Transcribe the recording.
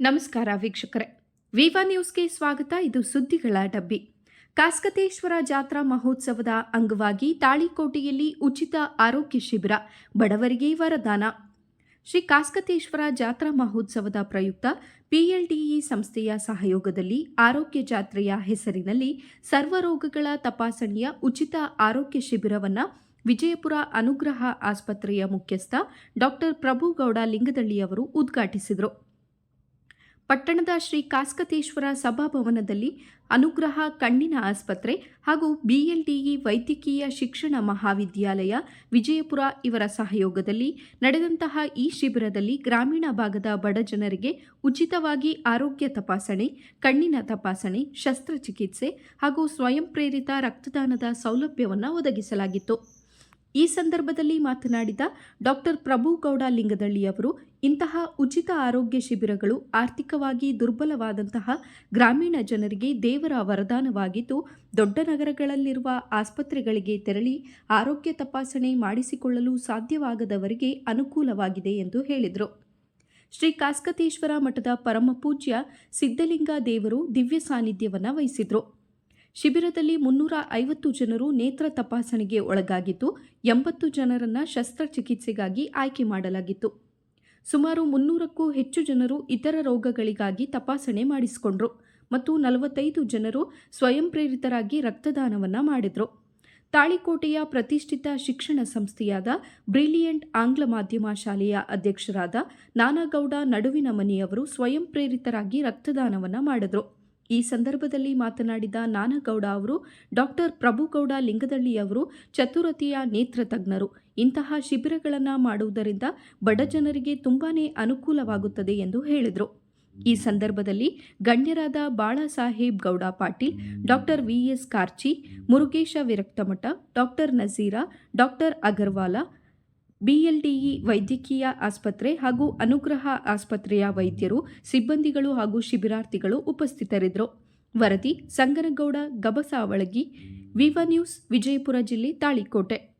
ನಮಸ್ಕಾರ ವೀಕ್ಷಕರೇ. ವಿವಾ ನ್ಯೂಸ್ಗೆ ಸ್ವಾಗತ. ಇದು ಸುದ್ದಿಗಳ ಡಬ್ಬಿ. ಕಾಸ್ಕತೇಶ್ವರ ಜಾತ್ರಾ ಮಹೋತ್ಸವದ ಅಂಗವಾಗಿ ತಾಳಿಕೋಟೆಯಲ್ಲಿ ಉಚಿತ ಆರೋಗ್ಯ ಶಿಬಿರ, ಬಡವರಿಗೆ ವರದಾನ. ಶ್ರೀ ಕಾಸ್ಕತೇಶ್ವರ ಜಾತ್ರಾ ಮಹೋತ್ಸವದ ಪ್ರಯುಕ್ತ ಪಿಎಲ್ಡಿಇ ಸಂಸ್ಥೆಯ ಸಹಯೋಗದಲ್ಲಿ ಆರೋಗ್ಯ ಜಾತ್ರೆಯ ಹೆಸರಿನಲ್ಲಿ ಸರ್ವರೋಗಗಳ ತಪಾಸಣೆಯ ಉಚಿತ ಆರೋಗ್ಯ ಶಿಬಿರವನ್ನು ವಿಜಯಪುರ ಅನುಗ್ರಹ ಆಸ್ಪತ್ರೆಯ ಮುಖ್ಯಸ್ಥ ಡಾಕ್ಟರ್ ಪ್ರಭುಗೌಡ ಲಿಂಗದಳ್ಳಿ ಅವರು ಉದ್ಘಾಟಿಸಿದರು. ಪಟ್ಟಣದ ಶ್ರೀ ಕಾಸ್ಕತೇಶ್ವರ ಸಭಾಭವನದಲ್ಲಿ ಅನುಗ್ರಹ ಕಣ್ಣಿನ ಆಸ್ಪತ್ರೆ ಹಾಗೂ ಬಿಎಲ್ಡಿಇ ವೈದ್ಯಕೀಯ ಶಿಕ್ಷಣ ಮಹಾವಿದ್ಯಾಲಯ ವಿಜಯಪುರ ಇವರ ಸಹಯೋಗದಲ್ಲಿ ನಡೆದಂತಹ ಈ ಶಿಬಿರದಲ್ಲಿ ಗ್ರಾಮೀಣ ಭಾಗದ ಬಡ ಜನರಿಗೆ ಉಚಿತವಾಗಿ ಆರೋಗ್ಯ ತಪಾಸಣೆ, ಕಣ್ಣಿನ ತಪಾಸಣೆ, ಶಸ್ತ್ರಚಿಕಿತ್ಸೆ ಹಾಗೂ ಸ್ವಯಂ ಪ್ರೇರಿತ ರಕ್ತದಾನದ ಸೌಲಭ್ಯವನ್ನು ಒದಗಿಸಲಾಗಿತ್ತು. ಈ ಸಂದರ್ಭದಲ್ಲಿ ಮಾತನಾಡಿದ ಡಾಕ್ಟರ್ ಪ್ರಭುಗೌಡ ಲಿಂಗದಳ್ಳಿ ಅವರು, ಇಂತಹ ಉಚಿತ ಆರೋಗ್ಯ ಶಿಬಿರಗಳು ಆರ್ಥಿಕವಾಗಿ ದುರ್ಬಲವಾದಂತಹ ಗ್ರಾಮೀಣ ಜನರಿಗೆ ದೇವರ ವರದಾನವಾಗಿದ್ದು, ದೊಡ್ಡ ನಗರಗಳಲ್ಲಿರುವ ಆಸ್ಪತ್ರೆಗಳಿಗೆ ತೆರಳಿ ಆರೋಗ್ಯ ತಪಾಸಣೆ ಮಾಡಿಸಿಕೊಳ್ಳಲು ಸಾಧ್ಯವಾಗದವರಿಗೆ ಅನುಕೂಲವಾಗಿದೆ ಎಂದು ಹೇಳಿದರು. ಶ್ರೀ ಕಾಸ್ಕತೇಶ್ವರ ಮಠದ ಪರಮಪೂಜ್ಯ ಸಿದ್ಧಲಿಂಗ ದೇವರು ದಿವ್ಯ ಸಾನ್ನಿಧ್ಯವನ್ನು ವಹಿಸಿದರು. ಶಿಬಿರದಲ್ಲಿ ಮುನ್ನೂರ ಐವತ್ತು ಜನರು ನೇತ್ರ ತಪಾಸಣೆಗೆ ಒಳಗಾಗಿದ್ದು, ಎಂಬತ್ತು ಜನರನ್ನು ಶಸ್ತ್ರಚಿಕಿತ್ಸೆಗಾಗಿ ಆಯ್ಕೆ ಮಾಡಲಾಗಿತ್ತು. ಸುಮಾರು ಮುನ್ನೂರಕ್ಕೂ ಹೆಚ್ಚು ಜನರು ಇತರ ರೋಗಗಳಿಗಾಗಿ ತಪಾಸಣೆ ಮಾಡಿಸಿಕೊಂಡ್ರು ಮತ್ತು ನಲವತ್ತೈದು ಜನರು ಸ್ವಯಂ ಪ್ರೇರಿತರಾಗಿ ರಕ್ತದಾನವನ್ನು ಮಾಡಿದರು. ತಾಳಿಕೋಟೆಯ ಪ್ರತಿಷ್ಠಿತ ಶಿಕ್ಷಣ ಸಂಸ್ಥೆಯಾದ ಬ್ರಿಲಿಯಂಟ್ ಆಂಗ್ಲ ಮಾಧ್ಯಮ ಶಾಲೆಯ ಅಧ್ಯಕ್ಷರಾದ ನಾನಾಗೌಡ ನಡುವಿನ ಮನೆಯವರು ಸ್ವಯಂ ಪ್ರೇರಿತರಾಗಿ ರಕ್ತದಾನವನ್ನು ಮಾಡಿದ್ರು. ಈ ಸಂದರ್ಭದಲ್ಲಿ ಮಾತನಾಡಿದ ನಾನಗೌಡ ಅವರು, ಡಾಕ್ಟರ್ ಪ್ರಭುಗೌಡ ಲಿಂಗದಳ್ಳಿ ಅವರು ಚತುರತೆಯ ನೇತ್ರ ತಜ್ಞರು. ಇಂತಹ ಶಿಬಿರಗಳನ್ನು ಮಾಡುವುದರಿಂದ ಬಡ ಜನರಿಗೆ ತುಂಬಾನೇ ಅನುಕೂಲವಾಗುತ್ತದೆ ಎಂದು ಹೇಳಿದರು. ಈ ಸಂದರ್ಭದಲ್ಲಿ ಗಣ್ಯರಾದ Balasaheb Gouda Patil, doctor V S Karchi, Murugesha Viraktamath, doctor Nazira, doctor Agarwal BLDE ವೈದ್ಯಕೀಯ ಆಸ್ಪತ್ರೆ ಹಾಗೂ ಅನುಗ್ರಹ ಆಸ್ಪತ್ರೆಯ ವೈದ್ಯರು, ಸಿಬ್ಬಂದಿಗಳು ಹಾಗೂ ಶಿಬಿರಾರ್ಥಿಗಳು ಉಪಸ್ಥಿತರಿದ್ದರು. ವರದಿ ಸಂಗನಗೌಡ ಗಬಸಾವಳಗಿ ವಿವಾ ನ್ಯೂಸ್ ವಿಜಯಪುರ ಜಿಲ್ಲೆ ತಾಳಿಕೋಟೆ.